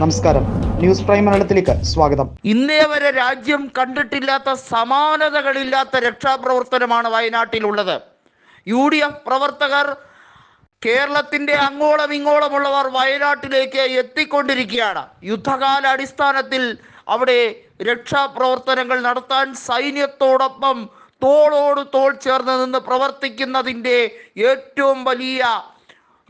നമസ്കാരം. News prime മലയാളത്തിലേക്ക് സ്വാഗതം. ഇന്നേ വരെ രാജ്യം കണ്ടിട്ടില്ലാത്ത സമാനതകളില്ലാത്ത രക്ഷാപ്രവർത്തനമാണ് വയനാട്ടിലുള്ളത്. യു ഡി എഫ് പ്രവർത്തകർ കേരളത്തിന്റെ അങ്ങോളം ഇങ്ങോളമുള്ളവർ വയനാട്ടിലേക്ക് എത്തിക്കൊണ്ടിരിക്കുകയാണ്. യുദ്ധകാല അടിസ്ഥാനത്തിൽ അവിടെ രക്ഷാപ്രവർത്തനങ്ങൾ നടത്താൻ സൈന്യത്തോടൊപ്പം തോളോട് തോൾ ചേർന്ന് നിന്ന് പ്രവർത്തിക്കുന്നതിന്റെ ഏറ്റവും വലിയ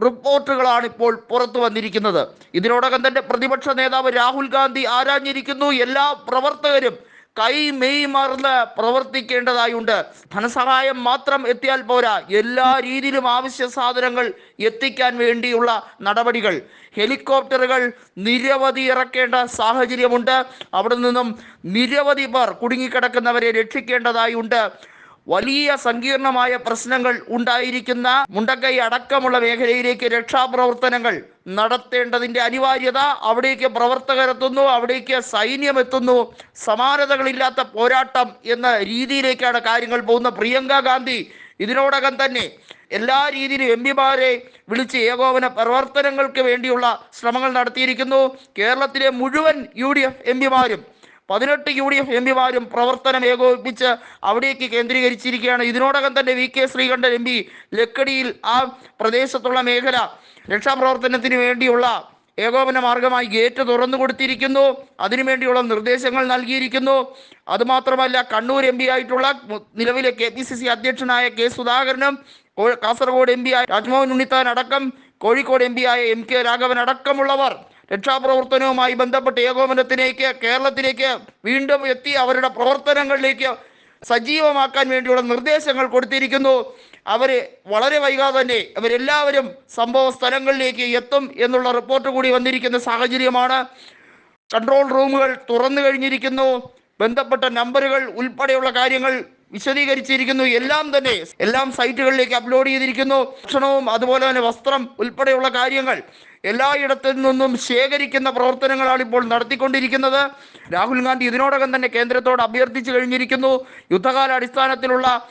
റിപ്പോർട്ടുകളാണ് ഇപ്പോൾ പുറത്തു വന്നിരിക്കുന്നത്. ഇതിനോടകം തന്നെ പ്രതിപക്ഷ നേതാവ് രാഹുൽ ഗാന്ധി ആരാഞ്ഞിരിക്കുന്നു. എല്ലാ പ്രവർത്തകരും കൈ മെയ് മറന്ന് പ്രവർത്തിക്കേണ്ടതായുണ്ട്. ധനസഹായം മാത്രം എത്തിയാൽ പോരാ. എല്ലാ രീതിയിലും ആവശ്യ സാധനങ്ങൾ എത്തിക്കാൻ വേണ്ടിയുള്ള നടപടികൾ. ഹെലികോപ്റ്ററുകൾ നിരവധി ഇറക്കേണ്ട സാഹചര്യമുണ്ട്. അവിടെ നിന്നും നിരവധി പേർ കുടുങ്ങിക്കിടക്കുന്നവരെ രക്ഷിക്കേണ്ടതായുണ്ട്. വലിയ സങ്കീർണമായ പ്രശ്നങ്ങൾ ഉണ്ടായിരിക്കുന്ന മുണ്ടക്കൈ അടക്കമുള്ള മേഖലയിലേക്ക് രക്ഷാപ്രവർത്തനങ്ങൾ നടത്തേണ്ടതിന്റെ അനിവാര്യത അവിടേക്ക് പ്രവർത്തകരെത്തുന്നു അവിടേക്ക് സൈന്യം എത്തുന്നു. സമാനതകളില്ലാത്ത പോരാട്ടം എന്ന രീതിയിലേക്കാണ് കാര്യങ്ങൾ പോകുന്നത്. പ്രിയങ്ക ഗാന്ധി ഇതിനോടകം തന്നെ എല്ലാ രീതിയിലും എം പിമാരെ വിളിച്ച് ഏകോപന പ്രവർത്തനങ്ങൾക്ക് വേണ്ടിയുള്ള ശ്രമങ്ങൾ നടത്തിയിരിക്കുന്നു. കേരളത്തിലെ മുഴുവൻ യു ഡി എഫ് എം പിമാരും പതിനെട്ട് യു ഡി എഫ് എംപിമാരും പ്രവർത്തനം ഏകോപിപ്പിച്ച് അവിടേക്ക് കേന്ദ്രീകരിച്ചിരിക്കുകയാണ്. ഇതിനോടകം തന്നെ V K Sreekandan M P ലക്കടിയിൽ ആ പ്രദേശത്തുള്ള മേഖല രക്ഷാപ്രവർത്തനത്തിന് വേണ്ടിയുള്ള ഏകോപന മാർഗമായി ഗേറ്റ് തുറന്നു കൊടുത്തിരിക്കുന്നു. അതിനുവേണ്ടിയുള്ള നിർദ്ദേശങ്ങൾ നൽകിയിരിക്കുന്നു. അതുമാത്രമല്ല കണ്ണൂർ എം ആയിട്ടുള്ള നിലവിലെ കെ പി സി സി അധ്യക്ഷനായ കെ സുധാകരനും കാസർഗോഡ് എം പി ആയ രാജ്മോഹൻ ഉണ്ണിത്താൻ അടക്കം കോഴിക്കോട് എം പി ആയ എം കെ രാഘവൻ അടക്കമുള്ളവർ രക്ഷാപ്രവർത്തനവുമായി ബന്ധപ്പെട്ട് ഏകോപനത്തിലേക്ക് കേരളത്തിലേക്ക് വീണ്ടും എത്തി അവരുടെ പ്രവർത്തനങ്ങളിലേക്ക് സജീവമാക്കാൻ വേണ്ടിയുള്ള നിർദ്ദേശങ്ങൾ കൊടുത്തിരിക്കുന്നു. അവർ വളരെ വൈകാതെ തന്നെ അവരെല്ലാവരും സംഭവ സ്ഥലങ്ങളിലേക്ക് എത്തും എന്നുള്ള റിപ്പോർട്ട് കൂടി വന്നിരിക്കുന്ന സാഹചര്യമാണ്. കൺട്രോൾ റൂമുകൾ തുറന്നു കഴിഞ്ഞിരിക്കുന്നു. ബന്ധപ്പെട്ട നമ്പറുകൾ ഉൾപ്പെടെയുള്ള കാര്യങ്ങൾ വിശദീകരിച്ചിരിക്കുന്നു. എല്ലാം തന്നെ എല്ലാം സൈറ്റുകളിലേക്ക് അപ്ലോഡ് ചെയ്തിരിക്കുന്നു. ഭക്ഷണവും അതുപോലെ തന്നെ വസ്ത്രം ഉൾപ്പെടെയുള്ള കാര്യങ്ങൾ എല്ലായിടത്തു നിന്നും ശേഖരിക്കുന്ന പ്രവർത്തനങ്ങളാണ് ഇപ്പോൾ നടത്തിക്കൊണ്ടിരിക്കുന്നത്. രാഹുൽ ഗാന്ധി ഇതിനോടകം തന്നെ കേന്ദ്രത്തോട് അഭ്യർത്ഥിച്ചു കഴിഞ്ഞിരിക്കുന്നു. യുദ്ധകാല അടിസ്ഥാനത്തിലുള്ള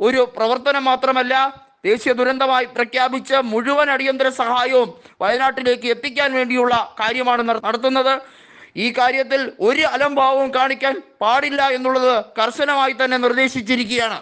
ഒരു പ്രവർത്തനം മാത്രമല്ല ദേശീയ ദുരന്തമായി പ്രഖ്യാപിച്ച് മുഴുവൻ അടിയന്തര സഹായവും വയനാട്ടിലേക്ക് എത്തിക്കാൻ വേണ്ടിയുള്ള കാര്യമാണ് നട- നടത്തുന്നത്. ഈ കാര്യത്തിൽ ഒരു അലംഭാവവും കാണിക്കാൻ പാടില്ല എന്നുള്ളത് കർശനമായി തന്നെ നിർദ്ദേശിച്ചിരിക്കുകയാണ്.